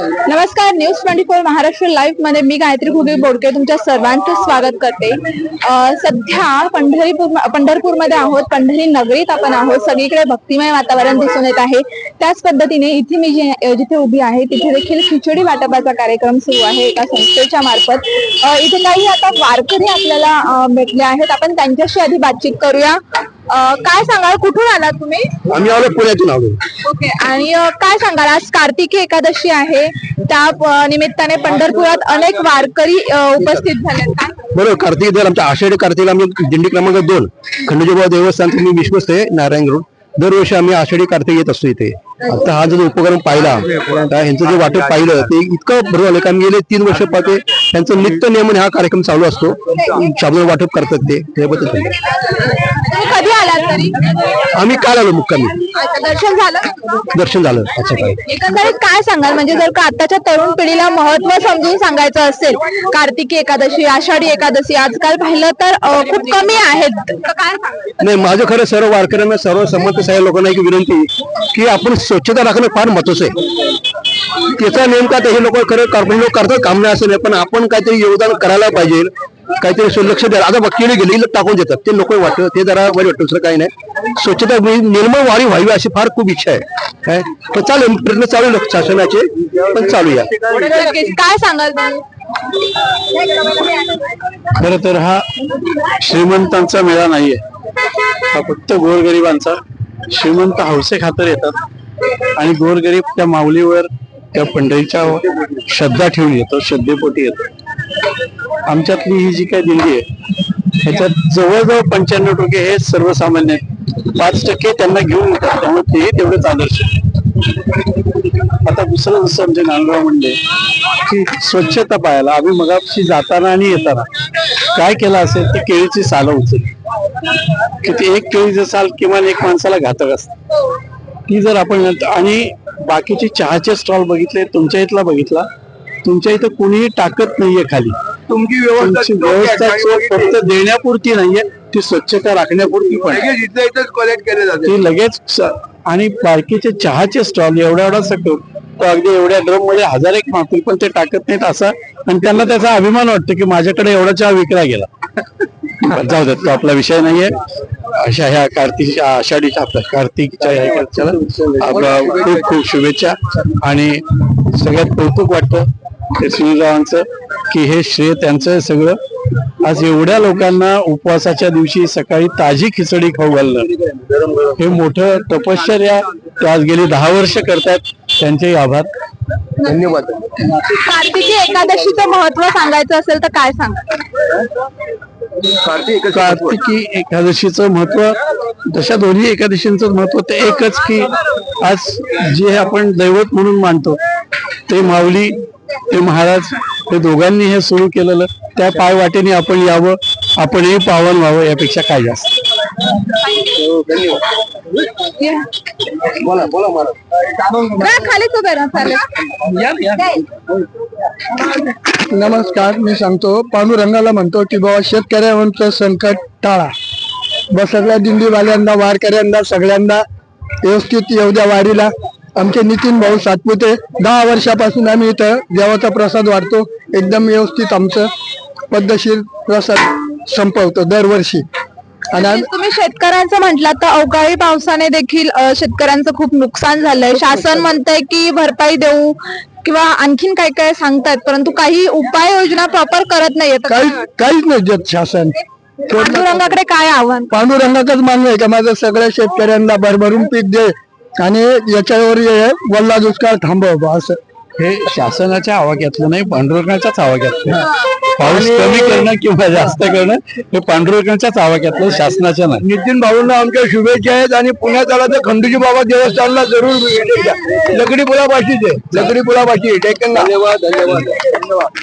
नमस्कार news twenty four Maharashtra लाईव्हमध्ये मी गायत्री घुगे बोडके तुमच्या सर्वांचं स्वागत करते. सध्या पंढरीपूर पंढरपूरमध्ये आहोत पंढरी नगरीत आपण आहोत. सगळीकडे भक्तिमय वातावरण दिसून येत आहे. त्याच पद्धतीने इथे मी जे- जिथे उभी आहे तिथे देखील खिचडी वाटपाचा कार्यक्रम सुरू आहे एका संस्थेच्या मार्फत. इथे काही आता वारकरी आपल्याला भेटले आहेत. आपण त्यांच्याशी आधी बातचीत करूया. अं, काय सांगाल? कुठून आलात तुम्ही? आम्ही आलो पुण्यातून आलो. ओके. आणि अ, काय सांगाल? आज कार्तिकी एकादशी आहे. त्या अ, निमित्ताने पंढरपुरात अनेक वारकरी अ, उपस्थित झाले. काय बरोबर. कार्तिक दर आमच्या आषाढी कार्तिक आम्ही दिंडी क्रमांक दोन खंडोजीबाबा देवस्थान मी विश्वस्त आहे नारायण रोड दरवर्षी आम्ही आषाढी कार्तिक येत असतो इथे. आता हा जो उपक्रम पाहिला ह्यांचं जे वाटप पाहिलं ते इतकं बरोबर आलं कारण गेले तीन वर्ष पाहते त्यांचं नित्य नियमन हा कार्यक्रम चालू असतो. शाबून वाटप करतात ते त्याबद्दल कधी आलात तरी आम्ही काल आलो मुक्कामी. दर्शन झालं? दर्शन झालं अच्छा काय एकंदरीत काय सांगाल? म्हणजे जर का आताच्या तरुण पिढीला महत्त्व समजून सांगायचं असेल कार्तिकी एकादशी आषाढी एकादशी आजकाल पाहिलं तर अ, खूप कमी आहेत. तर काय सांगाल नाही माझं खरं सर्व वारकऱ्यांना सर्व संमत सगळ्या लोकांना एक विनंती की आपण स्वच्छता राखणं फार महत्वाचं आहे. त्याचा नेमका ते हे लोक खरं कार्पोरेट लोक करतात काम नाही असं नाही पण आपण काहीतरी योगदान करायला पाहिजे काहीतरी असं लक्ष द्या आता बघतीने गेले टाकून देतात. ते नको वाटतं ते जरा वाईट वाटतं दुसरं काही नाही. स्वच्छता म्हणजे निर्मळ वारी व्हावी अशी फार खूप इच्छा आहे. काय? तर चालेल प्रयत्न चालू शासनाचे पण चालूया नक्कीच. काय सांगाल तुम्ही? खर तर हा श्रीमंतांचा मेळा नाहीये. हा फक्त गोरगरिबांचा. श्रीमंत हौसे खातर येतात. आणि गोरगरीब त्या माऊलीवर त्या पंढरीच्या श्रद्धा ठेवून येतो श्रद्धेपोटी येतो. आमच्यातली ही जी काही दिंडी आहे ह्याच्यात जवळजवळ पंच्याण्णव टक्के हे सर्वसामान्य पाच टक्के त्यांना घेऊन येतात त्यामुळे तेही तेवढेच आदर्श आता दुसरं जसं आमचे नांदगाव म्हणले की स्वच्छता पाहायला आम्ही मगाशी जाताना आणि येताना काय केलं असेल तर केळीची सालं उचल की एक केळीचं साल किमान एक माणसाला घातक असत. ती जर आपण आणि बाकीचे चहाचे स्टॉल बघितले तुमच्या इथला बघितला तुमच्या इथं कुणीही टाकत नाहीये खाली. तुमची व्यवस्था फक्त देण्यापुरती नाहीये ती स्वच्छता राखण्यापुरती पण ती लगेच आणि बाकीचे चहाचे स्टॉल एवढा एवढा सकतो तो अगदी एवढ्या ड्रममध्ये हजार एक मागतील पण ते टाकत नाहीत असा आणि त्यांना त्याचा अभिमान वाटतो की माझ्याकडे एवढा चहा विकला गेला. जाऊ देत तो आपला विषय नाहीये. अशा ह्या कार्तिक आषाढीच्या आपल्या कार्तिकच्या ह्या आपला खूप खूप शुभेच्छा. आणि सगळ्यात कौतुक वाटतं ते सुनीलरावांचं की हे श्रेय त्यांचं आहे सगळं. आज एवढ्या लोकांना उपवासाच्या दिवशी सकाळी ताजी खिचडी खाऊ घालणं. हे मोठं तपश्चर्या ते आज गेली दहा वर्ष करतात त्यांचेही आभार. धन्यवाद. कार्तिकी एकादशीचं महत्त्व सांगायचं असेल तर काय सांगाल? कार्तिकी एकादशीचं महत्त्व जशा दोन्ही एकादशींचं महत्त्व ते एकच की आज जे आपण दैवत म्हणून मानतो ते माऊली ते महाराज हे दोघांनी हे सुरू केलेलं त्या पायवाटेने आपण यावं आपणही पावन व्हावं यापेक्षा काय जास्त. बोला बोला मला खालीच उभे नमस्कार मी सांगतो पांडुरंगाला म्हणतो की बाबा शेतकऱ्यांचं संकट टाळा. बस सगळ्या दिंडीवाल्यांना वारकऱ्यांना सगळ्यांना व्यवस्थित येऊ द्या वारीला आमचे नितीन भाऊ सातपुते दहा वर्षापासून आम्ही इथं देवाचा प्रसाद वाढतो. एकदम व्यवस्थित आमचं पद्धतशीर प्रसाद संपवतो दरवर्षी. आणि तुम्ही शेतकऱ्यांचं म्हटलं तर अवकाळी पावसाने देखील अ, शेतकऱ्यांचं खूप नुकसान झालंय. शासन म्हणतंय की भरपाई देऊ किंवा आणखीन काय काय सांगतायत परंतु काही उपाययोजना प्रॉपर करत नाहीयेत काही काहीच नाही देत शासन. पांडुरंगाकडे काय आव्हान? पांडुरंगाचंच मानणं आहे का? माझं सगळ्या शेतकऱ्यांना भरभरून पीक दे आणि याच्यावर हे वल्ला दुष्काळ थांबव बुवा असं. हे शासनाच्या आवाक्यातलं नाही पांडुरंगाच्याच आवाक्यातलं. पाऊस कमी करणं किंवा जास्त करणं हे पांडुरंगाच्याच आवाक्यातलं शासनाच्या नाही. नितीन भाऊंना आमच्या शुभेच्छा आहेत आणि पुण्यात आला तर खंडूजी बाबा देवस्थानला जरूर भेट द्या. लकडी पुलापाशीच आहे लकडी पुलापाशी धन्यवाद धन्यवाद. धन्यवाद.